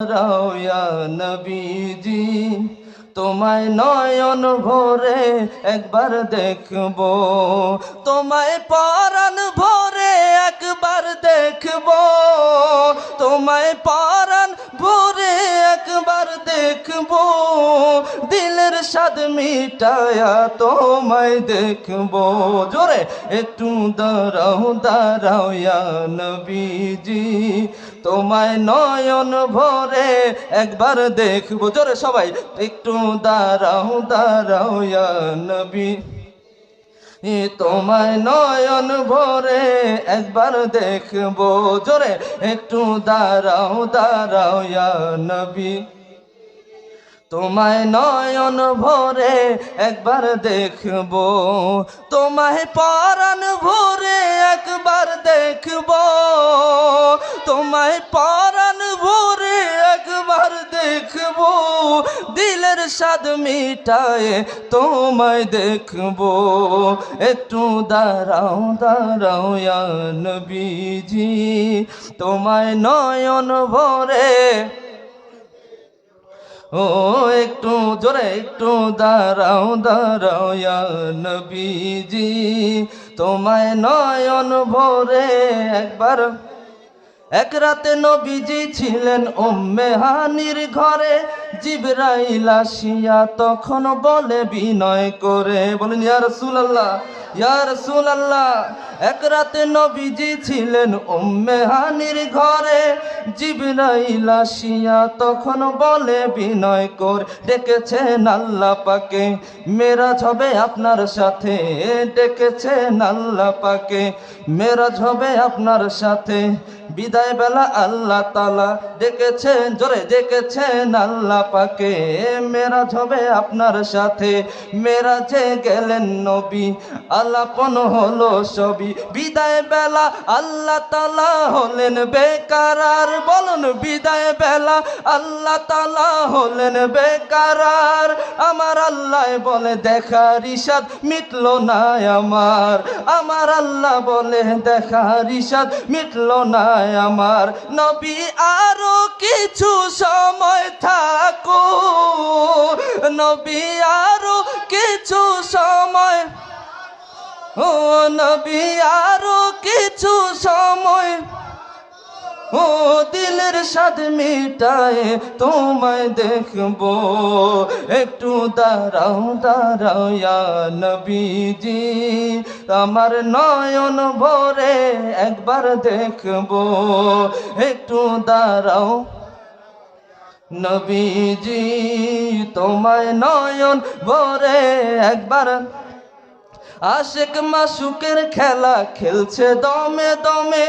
রাউয়া নবীজি, তোমায় নয়ন ভরে একবার দেখব। তোমায় পরাণ ভরে একবার দেখব। তোমায় পরাণ ভরে দেখব, দিলের স্বাদ মিটায়া তোমায় দেখব। জোরে, একটু দাঁড়াও দাঁড়াও নবীজি। তোমায় নয়ন ভরে একবার দেখব। জোরে সবাই, একটু দাঁড়াও দাঁড়াও নবী। তোমায় নয়ন ভরে একবার দেখব। জোরে, একটু দাঁড়াও দাঁড়াও নবী। তোমায় নয়ন ভরে একবার দেখব। তোমায় পরাণ ভরে একবার দেখব। তোমায় পরাণ ভরে একবার দেখব। দিলের স্বাদ মিটায়ে তোমায় দেখব। একটু দাঁড়াও দাঁড়াও নবীজি তোমায় নয়ন ভরে ও, একটু জোরে, একটু দাঁড়াও দাঁড়াও নবীজি। তোমায় নয়ন ভরে একবার, এক রাতে নবীজি ছিলেন উম্মে হানির ঘরে। জিবরাইল আসিয়া তখন বলে বিনয় করে, বলেন, ইয়া রাসূলুল্লাহ ইয়া রাসূলুল্লাহ, এক রাতে নবীজি ছিলেন উম্মে হানির ঘরে। জিবরাইল আসিয়া তখন বলে, বিনয় কর, ডেকেছেন আল্লাহ পাকে। মেরাজ হবে আপনার সাথে, ডেকেছেন আল্লাহ পাকে। মেরাজ হবে আপনার সাথে। বিদায় বেলা আল্লাহ তালা ডেকেছেন জোরে ডেকেছেন আল্লাহ পাকে। মেরাজ হবে আপনার সাথে। মেরাজে গেলেন নবী, আলাপন হলো সবই। বিদায় বেলা আল্লাহ তালা হলেন বেকার। আর বলুন, বিদায় বেলা আল্লাহ তালা হলেন বেকার। আর আমার আল্লাহ বলে, দেখার ইসাদ মিটলো না আমার। আমার আল্লাহ বলে, দেখার ইসাদ মিটলো না আমার। নবী আরও কিছু সময় থাকো। নবী আরও কিছু সময় ও নবী আরও ও দিলের স্বাদ মিটায় তোমায় দেখব। একটু দাঁড়াও দাঁড়াও নবীজি, আমার নয়ন ভরে একবার দেখব। একটু দাঁড়াও নবীজি, তোমায় নয়ন ভরে একবার। আশেক মাসুকের খেলা খেলছে দমে দমে।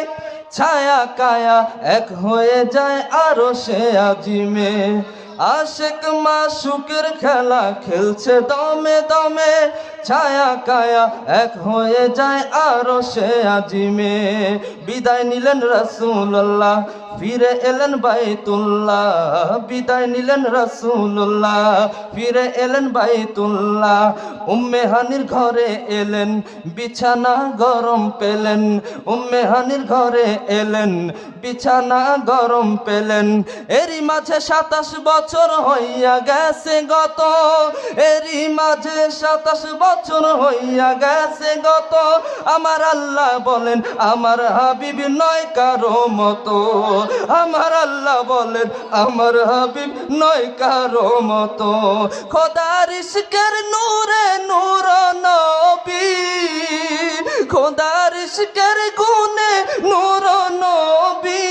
ছায়া কায়া এক হয়ে যায় আরও সে আজিমে। আশেক মা মাসুকের খেলা খেলছে দমে দমে। ছায়া কায়া এক হয়ে যায় আরও সে আজিমে। বিদায় নিলেন রাসূলুল্লাহ। ফিরে এলেন বাইতুল্লাহ, বিদায় নিলেন রাসূলুল্লাহ। ফিরে এলেন বাইতুল্লাহ, উম্মে হানির ঘরে এলেন, বিছানা গরম পেলেন। উম্মে হানির ঘরে এলেন, বিছানা গরম পেলেন। এরই মাঝে সাতাশ বছর হইয়া গেছে গত। এরই মাঝে সাতাশ বছর হইয়া গেছে গত। আমার আল্লাহ বলেন, আমার হাবিব নয় কারও মতো। আমার আল্লাহ বলেন, আমার হাবিব নয় কারও মতো। খোদার ইশকের নূরে নূর নবী, খোদার ইশকের গুনে নূর নবী।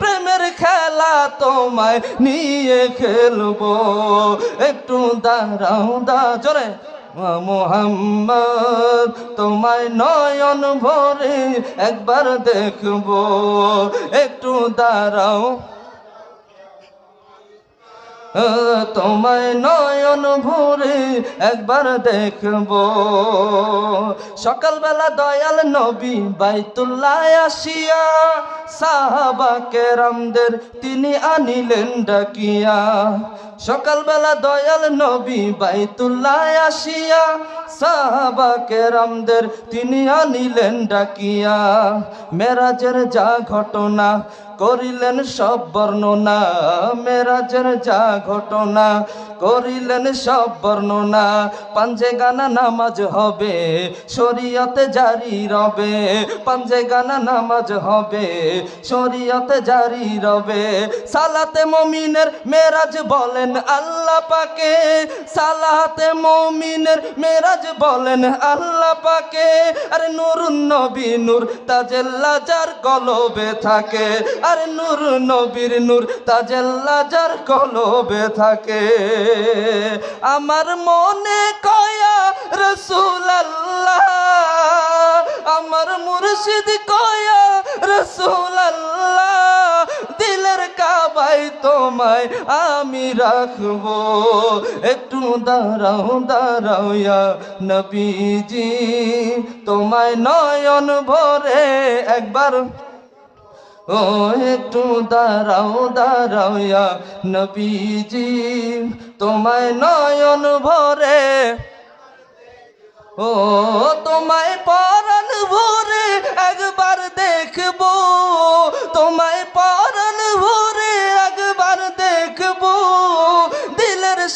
প্রেমের খেলা তোমায় নিয়ে খেলব। একটু দাঁড়াও দা জোরে। মোহাম্মদ তোমায় নয়ন ভরে একবার দেখব। একটু দাঁড়াও। তোমায় নয়ন ভরে একবার দেখব। সকালবেলা দয়াল নবী বাইতুল্লাহ আসিয়া সাহাবা কেরামদের তিনি আনিলেন ডাকিয়া। সকালবেলা দয়াল নবী বাইতুল্লাহ আসিয়া সাহাবা কেরামদের তিনি আনিলেন ডাকিয়া। মেরাজের যা ঘটনা করিলেন সব বর্ণনা, মেরাজের যা ঘটনা করিলেন সব বর্ণনা। পাঞ্জে গানা নামাজ হবে, শরীয়তে জারি রবে। পাঞ্জে গানা নামাজ হবে, শরীয়তে জারি রবে। সালাতে মমিনের মেরাজ বলেন আল্লাহ পাকে। সালাতে মমিনের মেরাজ বলেন আল্লাহ পাকে। আরে নুরুন নবী নূর তাজেল্লা যার কলবে থাকে। আরে নূর নবীর নূর তাজেল্লা যার কলবে থাকে। আমার মনে কয়া রসুল আমার মুর্শিদ কয়া রসুল দিলের কাবাই তোমায় আমি রাখব। একটু দাঁড়াও দাঁড়াওয়া নবীজি, তোমায় নয়ন ভরে একবার ও একটু দাঁড়াও দাঁড়াও ইয়া নবীজি। তোমায় নয়ন ভরে, ও তোমায় পরাণ ভরে একবার দেখব। তোমায়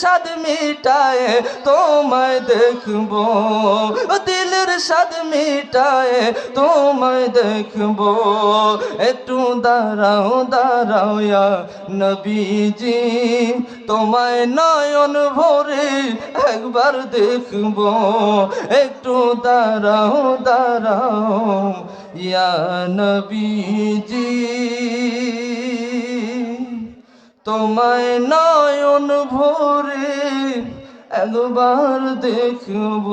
স্বাদ মিটায় তোমায় দেখব। দিলের স্বাদ মিটায় তোমায় দেখব। একটু দাঁড়াও দাঁড়াও নবীজি। তোমায় নয়ন ভরে একবার দেখব। একটু দাঁড়াও দাঁড়াও ইয়া নবীজি। তোমায় নয়ন ভরে একবার দেখব।